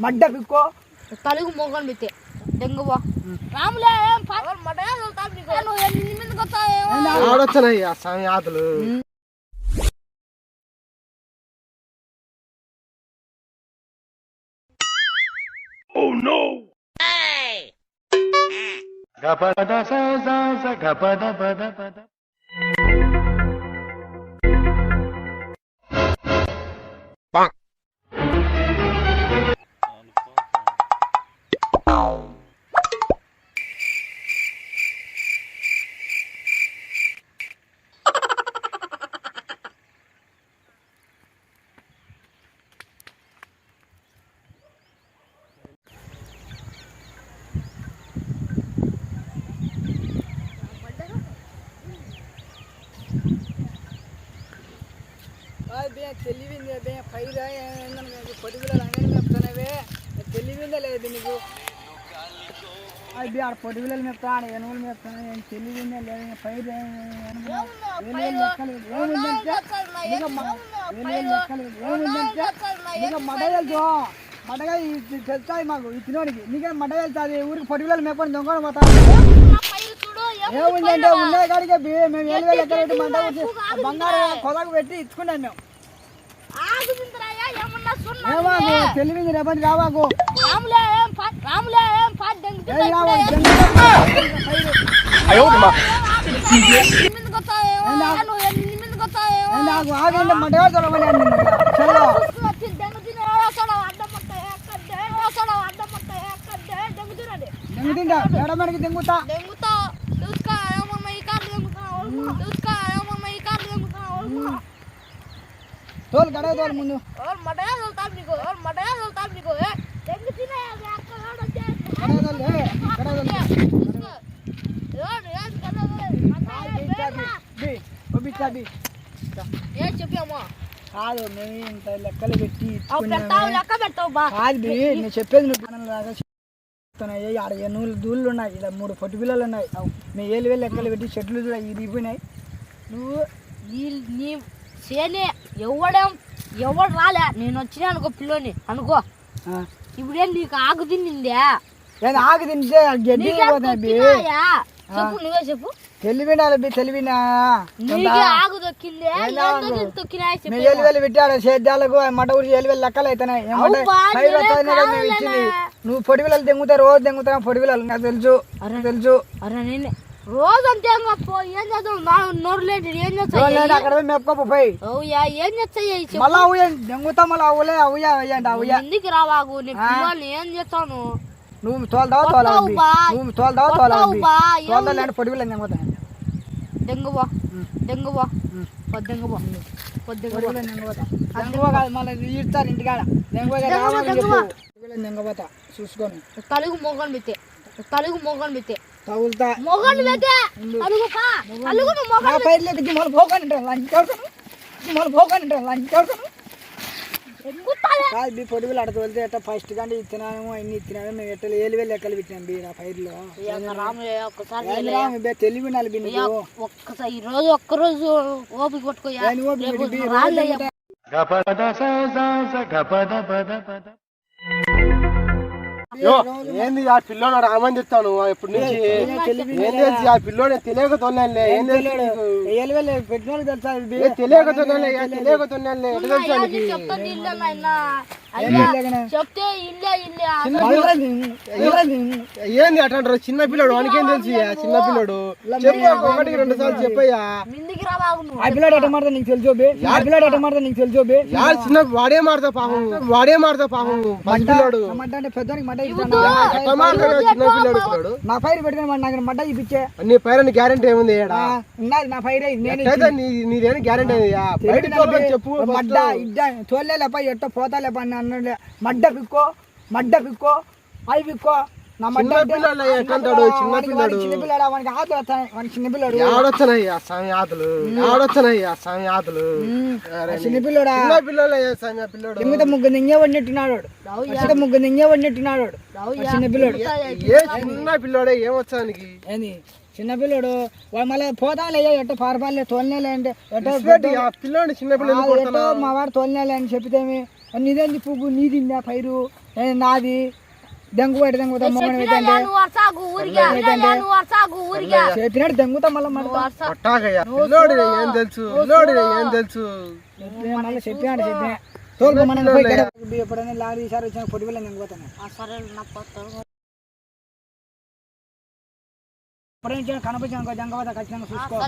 మడ్డ పిక్కో. తలుగు మొగన్ బితే దెంగవా రాములే ఏం పా- మటగా చదువుతావు నీకు. తెలివిందే బే పైరా పొడిగులు రంగని మేపుతానవే తెలివిందే లేదు నీకు. అది ఆడ పొడిగులు మేపుతాను ఎనుగులు మేపుతాను ఏం లేదు పైరు ఏముందంటే మడ తెలుసు మడగా తెలుస్తాయి మాకు ఈ తినోడికి నీకే మడ తెలుస్తుంది ఊరికి పొడిగులు మేపని దొంగ పోతా నా పైరు చూడు ఏం ఏముందంటే ఉండే కాడికి మేము వేలు వేలు ఎక్కడ మంట వచ్చి బంగారం కొదకు పెట్టి ఇచ్చుకున్నాం మేము. తెలివింది రేపటి రావాకు. రాములే ఏం పా- రాములే పంపించా బి. ఏం చెప్పామో కాదు మేము ఇంత లెక్కలు పెట్టి కాదు. నేను చెప్పేది నువ్వు ఆడ ఎనుగులు దూళ్ళు ఉన్నాయి ఇలా మూడు పొట్టి పిల్లలు ఉన్నాయి. మేము ఏళ్ళు వేలు లెక్కలు పెట్టి చెట్లు కూడా ఇరిగిపోయినాయి నువ్వు నీ నీ సేనే ఎవడేం ఎవడు రాలే. నేను వచ్చినా అనుకో పిల్లోని. అనుకో. ఇప్పుడేం నీకు ఆకు తిన్నిందే? ఏది ఆకు తింటే గడ్డి? చెప్పు నువ్వే చెప్పు. తెలివినాలి బి తెలివినా? నీకే ఆకు దొక్కిందే? సేద్యాలకు మట ఊరి ఏళ్ళు వేలు లెక్కలు అవుతున్నాయి నేనే నువ్వు పొడి పిల్లలు తెంగుతావు రోజు తెంగుతావు పొడి పిల్లలు నాకు తెలుసు. తెలుసు. అరే నేను. రోజు అంతే ఏం చేస్తావు నా నోరు లేటి ఏం లేదు అక్కడ పోయి. అవుయా ఏం చేస్తాయి మళ్ళా అవుయ దెంగుతా మళ్ళీ అవులే అవుయా అయ్యండి అవుయా. ఎందుకు రావాకు నీ పిల్లల్ని ఏం చేస్తాను? నువ్వు తోలాలి బా. నువ్వు తోలుతావా కొడతావు తోలాలి బా. తోలాలంటే పొడి పిల్లలు తెంగుతాను దెంగుబో పొద్దెంగుబో పొద్దెంగుబో కాదు మళ్ళీ ఇస్తారు ఇంటికాడ. రావాలి చూసుకొని. తలుగు మొగన్ బితే తగులుతా మొగన్ బితే తలుగు పా తలుగు నువ్వు మొగన్. నా పైర్లోకి జిమ్మలు పోకొని లంచ్ కొడుకును జిమ్మలు పోకొని లంచ్ కొడుకును ఎక్కుతావే కాదు బీ పొడి పిల్లలు అడత వెళ్తే ఎట్ట ఫస్ట్ కంటే ఇచ్చినాము అన్ని ఇచ్చినాము మేము ఎట్ట ఏలు వేలు లెక్కలు పెట్టినాం బీ నా పైర్లో. తెలివి ఒక్కసారి ఈ రోజు ఒక్క రోజు ఓపిక ఏంది ఆ పిల్లోడు రామని చెప్తాను ఎప్పటి నుంచి. ఏం తెలుసు ఆ పిల్లోడు తెలియక తొన్నాలే ఏం తెలియక తొన్నాలే ఏ తెలియక తొన్నాలే ఎట్లా ఏంది అట్లా అంటారు చిన్న పిల్లోడు వానికేం తెలుసు ఆ చిన్న పిల్లోడు. చెప్పు ఒకటికి రెండు సార్లు చెప్పయ్యా. ఆ పిల్లాడు మాడతా నీకు తెలుసు బే? ఆ పిల్లాడు మాడతా నీకు తెలుసు బే? యారు చిన్న వాడే మాడతా పాపం. వాడే మాడతా పాపం. పిల్లోడు. మడ్డ అంటే పెద్దోనికి మడ్డ చిన్న పిల్లోడు నా పైరు పెట్టుకుని నాకు మడ్డ ఇప్పించే నీ పైన గ్యారెంటీ ఏముంది ఉన్నది నా పైరే నీదేని గ్యారెంటీ బయట చెప్పు మడ్డ ఇడ్డ తోలేలేప ఎట్ట పోతాలేప అని అన్నాడు మడ్డ పిక్కో మడ్డ పిక్కో అవి పిక్కో నా మడ్డ చిన్న అంటే- పిల్లలు ఎట్లంటాడు చిన్న వానికి- పిల్లడు. పిల్లడు? ఆతులు వస్తాయి వానికి చిన్న పిల్లడు. ఆడొచ్చనయ్యా స్వామి ఆతులు. ఆడొచ్చనయ్యా స్వామి ఆతులు. ఆ చిన్న పిల్లడా? చిన్న పిల్లలు స్వామి పిల్లోడు. కింద ముగ్గురు నింగే వండిట్టున్నాడు. అసలు ముగ్గురు నింగే వండిట్టున్నాడు. ఆ చిన్న పిల్లడు. ఏ చిన్న పిల్లోడే? ఏమొచ్చానికి ఏంది? చిన్న పిల్లడు. వాడు మళ్ళీ పోతాలే ఎట్ట పారపాలే తోలినేలే అంటే ఎట్టో ఆ పిల్లోని చిన్న పిల్లలు ఆ, ఎట్టో మా వాడు తోలినేలే అని చెప్తేమి నీదేంది పువ్వు? నీదిందా పైరు? ఏ నాది. దెంగు పట్టి దెంగుతా మొగని దెంగుతా మళ్ళీ ఏం తెలుసు? పిల్లోడు ఏం తెలుసు? చెప్పినా మళ్ళీ చెప్పినాడు చెప్పినా. తోలుకో మనం పోయి గడ- ఎప్పుడైనా లారీ ఈసారి వచ్చిన పొడి పోతాను? ఎప్పుడైనా కనపచ్చాను దెంగవత ఖచ్చితంగా చూసుకో.